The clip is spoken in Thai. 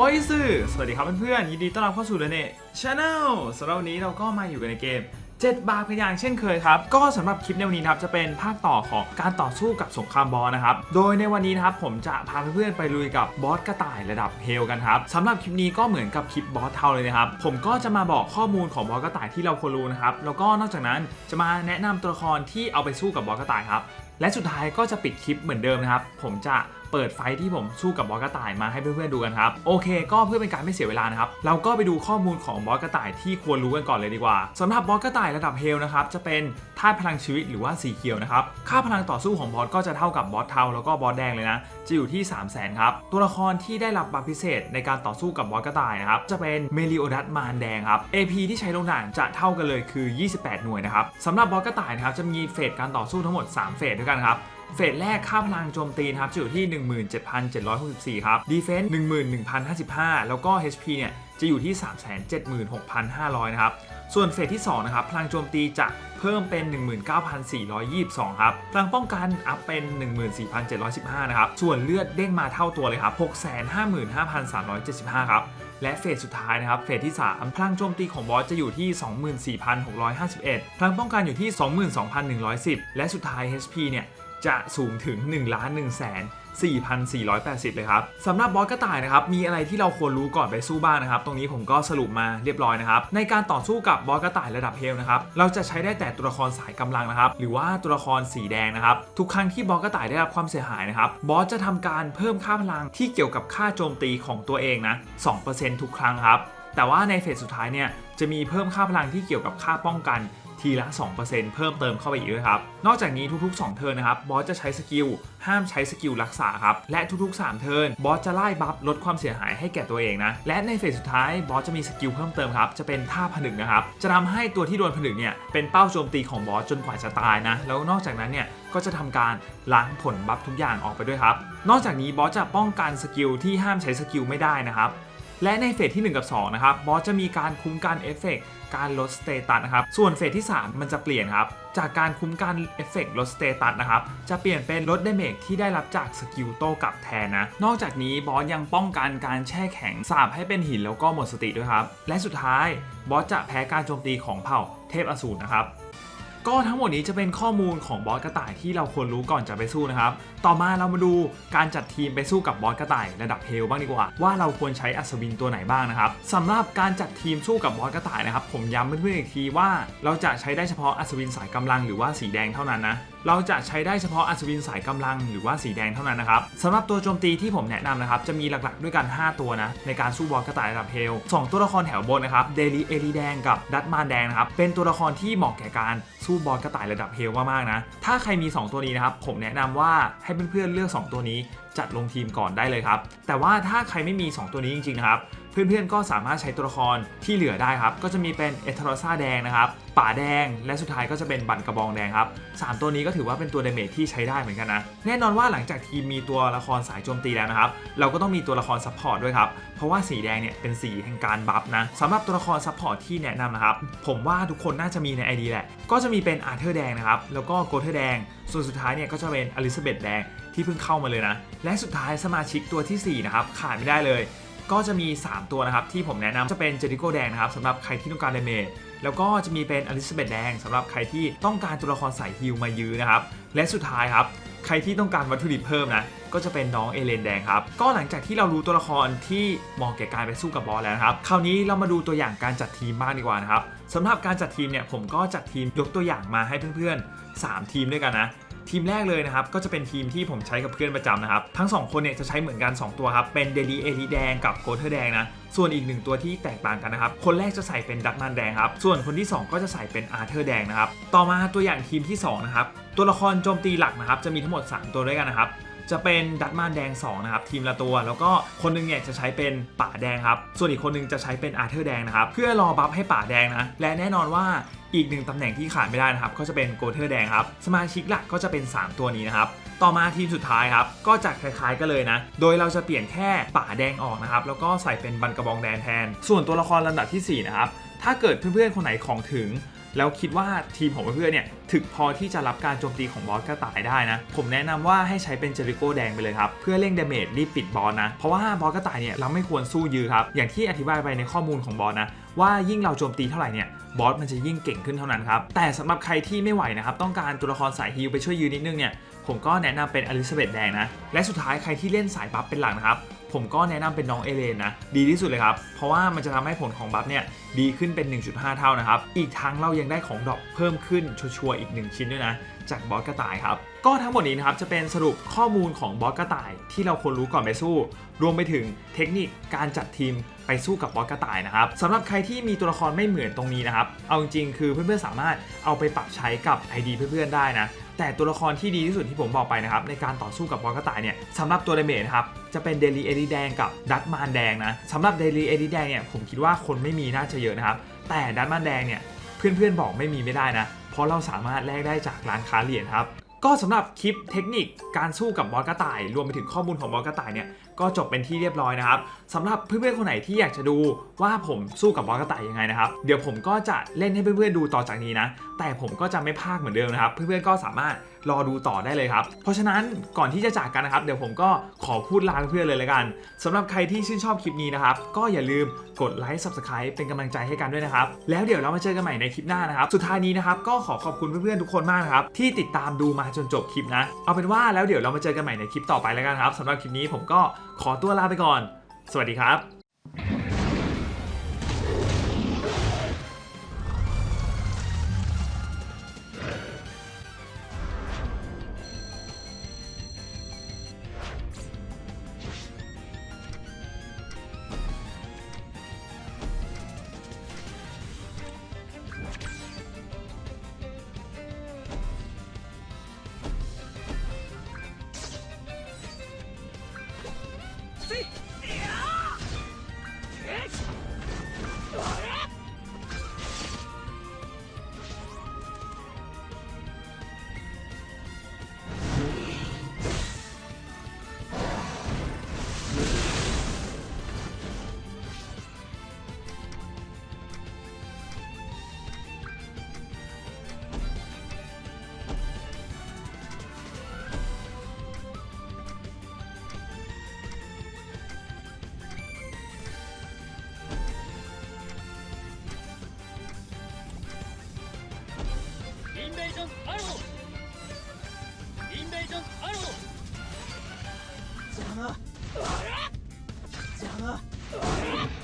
โอ้ยสื่อสวัสดีครับเพื่อนๆยินดีต้อนรับเข้าสู่เดเน่ชาแนลสำหรับวันนี้เราก็มาอยู่กันในเกม 7 บาร์พยางเช่นเคยครับ ก็สำหรับคลิปในวันนี้นะครับจะเป็นภาคต่อของการต่อสู้กับสงครามบอสนะครับ โดยในวันนี้นะครับผมจะพาเพื่อนๆไปลุยกับบอสกระต่ายระดับเฮลกันครับสำหรับคลิปนี้ก็เหมือนกับคลิปบอสเทาเลยนะครับ ผมก็จะมาบอกข้อมูลของบอสกระต่ายที่เราควรรู้นะครับ แล้วก็นอกจากนั้นจะมาแนะนำตัวละครที่เอาไปสู้กับบอสกระต่ายครับ และสุดท้ายก็จะปิดคลิปเหมือนเดิมนะครับ ผมจะ เปิดไฟที่ผมสู้กับบอสกระต่ายมาให้เพื่อนๆดูกันครับโอเค ก็เพื่อเป็นการไม่เสียเวลานะครับเราก็ไปดูข้อมูลของบอสกระต่ายที่ควรรู้กันก่อนเลยดีกว่าสำหรับบอสกระต่ายระดับเฮลนะครับจะเป็นธาตุพลังชีวิตหรือว่าสีเขียวนะครับค่าพลังต่อสู้ของบอสก็จะเท่ากับบอสเทาแล้วก็บอสแดงเลยนะจะอยู่ที่ 3 0 0 0 0 0ครับตัวละครที่ได้รับบัฟพิเศษในการต่อสู้กับบอสกระต่ายนะครับจะเป็นเมลิโอดัสมารแดงครับ AP ที่ใช้ลงด่านจะเท่ากันเลยคือ 28 หน่วยนะครับสำหรับบอสกระต่ายนะครับจะมีเฟสการต่อสู้ทั้งหมด 3 เฟสด้วยกันครับ เฟสแรกค่าพลังโจมตีครับจะอยู่ที่ 17,764 ครับดีเฟนส์11,055 แล้วก็ HP เนี่ยจะอยู่ที่ 376,500 นะครับ ส่วนเฟสที่ 2 นะครับ พลังโจมตีจะเพิ่มเป็น 19,422 ครับ พลังป้องกันอัพเป็น 14,715 นะครับ ส่วนเลือดเด้งมาเท่าตัวเลยครับ 655,375 ครับ และเฟสสุดท้ายนะครับ เฟสที่ 3 พลังโจมตีของบอสจะอยู่ที่ 24,651 พลังป้องกันอยู่ที่ 22,110 และสุดท้าย HP เนี่ย จะสูงถึง1ล้าน1แสน4,480 เลยครับสำหรับบอสกระต่ายนะครับ มีอะไรที่เราควรรู้ก่อนไปสู้บ้างนะครับ ตรงนี้ผมก็สรุปมาเรียบร้อยนะครับ ในการต่อสู้กับบอสกระต่ายระดับเฮลนะครับ เราจะใช้ได้แต่ตัวละครสายกำลังนะครับ หรือว่าตัวละครสีแดงนะครับ ทุกครั้งที่บอสกระต่ายได้รับความเสียหายนะครับ บอสจะทำการเพิ่มค่าพลังที่เกี่ยวกับค่าโจมตีของตัวเองนะ 2%ทุกครั้งครับ แต่ว่าในเฟสสุดท้ายเนี่ย จะมีเพิ่มค่าพลังที่เกี่ยวกับค่าป้องกัน ทีละ 2%เพิ่มเติมเข้าไปอีกด้วยครับ นอกจากนี้ทุกๆ 2 เทิร์นนะครับ บอสจะใช้สกิล ห้ามใช้สกิลรักษาครับ และทุกๆ 3 เทิร์น บอสจะไล่บัฟลดความเสียหายให้แก่ตัวเองนะ และในเฟสสุดท้าย บอสจะมีสกิลเพิ่มเติมครับ จะเป็นท่าผนึกนะครับ จะทำให้ตัวที่โดนผนึกเนี่ย เป็นเป้าโจมตีของบอสจนกว่าจะตายนะ แล้วนอกจากนั้นเนี่ย ก็จะทำการล้างผลบัฟทุกอย่างออกไปด้วยครับ นอกจากนี้บอสจะป้องกันสกิลที่ห้ามใช้สกิลไม่ได้นะครับ และในเฟสที่ 1 กับ 2 นะครับ บอสจะมีการคุ้มกันเอฟเฟกต์การลดสเตตัสนะครับ ส่วนเฟสที่ 3 มันจะเปลี่ยนครับ จากการคุ้มกันเอฟเฟกต์ลดสเตตัสนะครับ จะเปลี่ยนเป็นลดเดเมจที่ได้รับจากสกิลโต้กลับแทนนะ นอกจากนี้บอสยังป้องกันการแช่แข็งสาบให้เป็นหินแล้วก็หมดสติด้วยครับ และสุดท้ายบอสจะแพ้การโจมตีของเผ่าเทพอสูรนะครับ ก็ทั้งหมดนี้จะเป็นข้อมูลของบอสกระต่ายที่เราควรรู้ก่อนจะไปสู้นะครับ ต่อมาเรามาดูการจัดทีมไปสู้กับบอสกระต่ายระดับเฮลบ้างดีกว่า ว่าเราควรใช้อัศวินตัวไหนบ้างนะครับสำหรับการจัดทีมสู้กับบอสกระต่ายนะครับ ผมย้ำเพื่อนๆอีกทีว่า เราจะใช้ได้เฉพาะอัศวินสายกำลังหรือว่าสีแดงเท่านั้นนะ เราจะใช้ได้เฉพาะอัศวินสายกำลังหรือว่าสีแดงเท่านั้นนะครับสำหรับตัวโจมตีที่ผมแนะนำนะครับจะมีหลักๆด้วยกัน 5 ตัวนะในการสู้บอสกระต่ายระดับเฮลสองตัวละครแถวบนนะครับเดลีเอลีแดงกับดัตมานแดงนะครับเป็นตัวละครที่เหมาะแก่การสู้บอสกระต่ายระดับเฮลมากๆนะถ้าใครมี 2 ตัวนี้นะครับผมแนะนำว่าให้เพื่อนๆเลือก 2 ตัวนี้ จัดลงทีมก่อนได้เลยครับ แต่ว่าถ้าใครไม่มี 2 ตัวนี้จริง ๆ นะครับ เพื่อนๆ ก็สามารถใช้ตัวละครที่เหลือได้ครับ ก็จะมีเป็นเอทรอซ่าแดงนะครับ ป่าแดง และสุดท้ายก็จะเป็นบันกระบองแดงครับสามตัวนี้ก็ถือว่าเป็นตัวเดเมจที่ใช้ได้เหมือนกันนะ แน่นอนว่าหลังจากทีมมีตัวละครสายโจมตีแล้วนะครับ เราก็ต้องมีตัวละครซัพพอร์ตด้วยครับ เพราะว่าสีแดงเนี่ยเป็นสีแห่งการบัฟนะสำหรับตัวละครซัพพอร์ตที่แนะนำนะครับ ผมว่าทุกคนน่าจะมีใน ID แหละ ก็จะมีเป็นอาร์เธอร์แดงนะครับ แล้วก็โกเทอร์แดง ส่วนสุดท้ายเนี่ยก็จะเป็นอลิซาเบธแดงที่เพิ่งเข้ามาเลยนะ และสุดท้ายสมาชิกตัวทีสี่ 4 นะครับ ขาดไม่ได้เลย ก็จะมี 3 ตัวนะครับ ที่ผมแนะนำจะเป็นเจดิโกแดงนะครับสำหรับใครที่ต้องการเดเมจแล้วก็จะมีเป็นอลิซาเบธแดงสำหรับใครที่ต้องการตัวละครสายฮิลมายื้อนะครับและสุดท้ายครับใครที่ต้องการวัตถุดิบเพิ่มนะก็จะเป็นน้องเอเลนแดงครับก็หลังจากที่เรารู้ตัวละครที่เหมาะแก่การไปสู้กับบอสแล้วนะครับคราวนี้เรามาดูตัวอย่างการจัดทีมบ้างดีกว่านะครับสำหรับการจัดทีมเนี่ยผมก็จัดทีมยกตัวอย่างมาให้เพื่อนๆ 3 ทีมด้วยกันนะ ทีมแรกเลยนะครับก็จะเป็นทีมที่ผมใช้กับเพื่อนประจำนะครับ ทั้ง 2 คนเนี่ยจะใช้เหมือนกัน 2 ตัวครับ เป็นเดลีเอลีแดงกับโกเทอร์แดงนะส่วนอีกหนึ่งตัวที่แตกต่างกันนะครับ คนแรกจะใส่เป็นดักมันแดงครับ ส่วนคนที่ 2 ก็จะใส่เป็นอาร์เธอร์แดงนะครับ ต่อมาตัวอย่างทีมที่ 2 นะครับ ตัวละครโจมตีหลักนะครับ จะมีทั้งหมด 3 ตัวด้วยกันนะครับ จะเป็นดัตมานแดง 2 นะครับ ทีมละตัว แล้วก็คนหนึงเนี่ยจะใช้เป็นป่าแดงครับ ส่วนอีกคนหนึงจะใช้เป็นอาร์เธอร์แดงนะครับ เพื่อรอบัฟให้ป่าแดงนะ และแน่นอนว่า อีกหนึ่งตำแหน่งที่ขาดไม่ได้นะครับก็จะเป็นโกเทอร์แดงครับสมาชิกหลักก็จะเป็น 3 ตัวนี้นะครับต่อมาทีมสุดท้ายครับก็จะคล้ายๆกันเลยนะ โดยเราจะเปลี่ยนแค่ป่าแดงออกนะครับแล้วก็ใส่เป็นบันกระบองแดงแทน ส่วนตัวละครลำดับทีสี่4นะครับถ้าเกิดเพื่อนๆคนไหนของถึง แล้วคิดว่าทีมของเพื่อนเนี่ยถึกพอที่จะรับการโจมตีของบอสกระต่ายได้นะ ผมแนะนำว่าให้ใช้เป็นเจริโก้แดงไปเลยครับ เพื่อเร่งเดเมจรีบปิดบอสนะ เพราะว่าบอสกระต่ายเนี่ยเราไม่ควรสู้ยื้อครับ อย่างที่อธิบายไปในข้อมูลของบอสนะ ว่ายิ่งเราโจมตีเท่าไหร่เนี่ยบอสมันจะยิ่งเก่งขึ้นเท่านั้นครับ แต่สำหรับใครที่ไม่ไหวนะครับต้องการตัวละครสายฮีลไปช่วยยืนนิดนึงเนี่ยผมก็แนะนำเป็นอลิซาเบธแดงนะและสุดท้ายใครที่เล่นสายบัฟเป็นหลักนะครับ ผมก็แนะนำเป็นน้องเอเลนนะดีที่สุดเลยครับ เพราะว่ามันจะทำให้ผลของบัฟเนี่ยดีขึ้นเป็น 1.5 เท่านะครับ อีกทั้งเรายังได้ของดรอปเพิ่มขึ้นชัวร์อีก 1 ชิ้นด้วยนะจากบอสกระต่ายครับ ก็ทั้งหมดนี้นะครับจะเป็นสรุปข้อมูลของบอสกระต่ายที่เราควรรู้ก่อนไปสู้ รวมไปถึงเทคนิคการจัดทีมไปสู้กับบอสกระต่ายนะครับสำหรับใครที่มีตัวละครไม่เหมือนตรงนี้นะครับ เอาจริงๆคือเพื่อนๆสามารถเอาไปปรับใช้กับ ID เพื่อนๆได้นะ แต่ตัวละครที่ดีที่สุดที่ผมบอกไปนะครับ ในการต่อสู้กับบอสกระต่ายเนี่ยสำหรับตัวเดเมจนะครับ จะเป็นเดลีเอรีแดงกับดัตมานแดงนะสำหรับเดลีเอรีแดงเนี่ยผมคิดว่าคนไม่มีน่าจะเยอะนะครับ แต่ดัตมานแดงเนี่ยเพื่อนๆบอกไม่มีไม่ได้นะ เพราะเราสามารถแลกได้จากร้านค้าเหรียญครับก็สำหรับคลิปเทคนิคการสู้กับบอสกระต่าย รวมไปถึงข้อมูลของบอสกระต่ายเนี่ย ก็จบเป็นที่เรียบร้อยนะครับสำหรับเพื่อนๆคนไหนที่อยากจะดูว่าผมสู้กับบอสกระต่ายยังไงนะครับเดี๋ยวผมก็จะเล่นให้เพื่อนๆดูต่อจากนี้นะแต่ผมก็จะไม่พากเหมือนเดิมนะครับ เพื่อนๆก็สามารถรอดูต่อได้เลยครับ เพราะฉะนั้นก่อนที่จะจากกันนะครับ เดี๋ยวผมก็ขอพูดลาเพื่อนๆเลยละกันสำหรับใครที่ชื่นชอบคลิปนี้นะครับ ก็อย่าลืมกดไลค์ subscribe เป็นกำลังใจให้กันด้วยนะครับ แล้วเดี๋ยวเรามาเจอกันใหม่ในคลิปหน้านะครับ สุดท้ายนี้นะครับก็ขอขอบคุณเพื่อนๆทุกคนมากนะครับที่ติดตามดูมาจนจบคลิปนะ เอาเป็นว่าแล้วเดี๋ยวเรามาเจอกันใหม่ในคลิปต่อไปแล้วกันครับสำหรับคลิปนี้ผมก็ขอตัวลาไปก่อน สวัสดีครับ 말이야! 으이! 으이! インベージョンアローインベージョンアロー邪魔。邪魔。